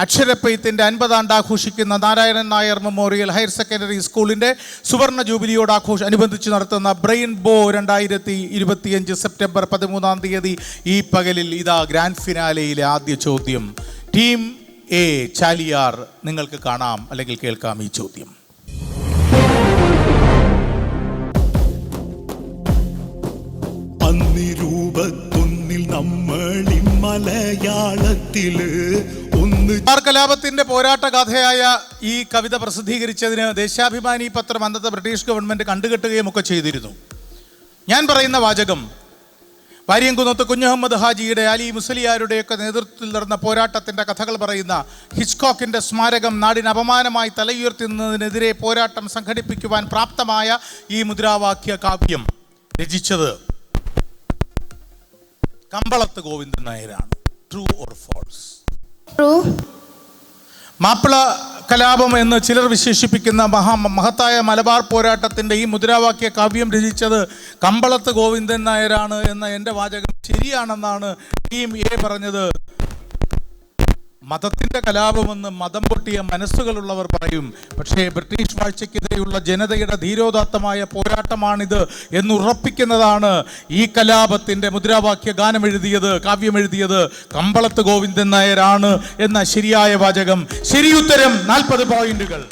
അക്ഷരപ്പെയ്ത്തിന്റെ അൻപതാണ്ട് ആഘോഷിക്കുന്ന Narayanan Nair memorial higher secondary സ്കൂളിന്റെ സുവർണ ജൂബിലിയോട് ആഘോഷം അനുബന്ധിച്ച് നടത്തുന്ന ബ്രെയിൻ ബോ രണ്ടായിരത്തി ഇരുപത്തിയഞ്ച് സെപ്റ്റംബർ പതിമൂന്നാം തീയതി ഈ പകലിൽ ഇതാ ഗ്രാൻഡ് ഫിനാലയിലെ ആദ്യ ചോദ്യം. ടീം എ ചാലിയാർ നിങ്ങൾക്ക് കാണാം അല്ലെങ്കിൽ കേൾക്കാം ഈ ചോദ്യം. ിൽ നമ്മളി മലയാളത്തിൽ കലാപത്തിന്റെ പോരാട്ട കഥയായ ഈ കവിത പ്രസിദ്ധീകരിച്ചതിന് ദേശാഭിമാനി പത്രം അന്നത്തെ ബ്രിട്ടീഷ് ഗവൺമെന്റ് കണ്ടുകെട്ടുകയും ഒക്കെ ചെയ്തിരുന്നു. ഞാൻ പറയുന്ന വാചകം വാര്യംകുന്നത്ത് കുഞ്ഞഹമ്മദ് ഹാജിയുടെ അലി മുസലിയാരുടെയൊക്കെ നേതൃത്വത്തിൽ നടന്ന പോരാട്ടത്തിന്റെ കഥകൾ പറയുന്ന ഹിച്ച്കോക്കിന്റെ സ്മാരകം നാടിന് അപമാനമായി തലയുയർത്തുന്നതിനെതിരെ പോരാട്ടം സംഘടിപ്പിക്കുവാൻ പ്രാപ്തമായ ഈ മുദ്രാവാക്യ കാവ്യം രചിച്ചത് കമ്പളത്ത് ഗോവിന്ദൻ നായരാണ്. ട്രൂ ഓർ ഫോൾസ് മാപ്പിള കലാപം എന്ന് ചിലർ വിശേഷിപ്പിക്കുന്ന മഹാ മഹത്തായ മലബാർ പോരാട്ടത്തിന്റെ ഈ മുദ്രാവാക്യ കാവ്യം രചിച്ചത് കമ്പളത്ത് ഗോവിന്ദൻ നായരാണ് എന്ന എന്റെ വാചകം ശരിയാണെന്നാണ് ടീം എ പറഞ്ഞത്. മതത്തിന്റെ കലാപമെന്ന് മതം പൊട്ടിയ മനസ്സുകളുള്ളവർ പറയും. പക്ഷേ ബ്രിട്ടീഷ് വാഴ്ചയ്ക്കെതിരെയുള്ള ജനതയുടെ ധീരോദാത്തമായ പോരാട്ടമാണിത് എന്നുറപ്പിക്കുന്നതാണ് ഈ കലാപത്തിന്റെ മുദ്രാവാക്യ ഗാനം എഴുതിയത് കാവ്യം എഴുതിയത് കമ്പളത്ത് ഗോവിന്ദൻ നായരാണ് എന്ന ശരിയായ വാചകം. ശരിയുത്തരം നാൽപ്പത് പോയിന്റുകൾ.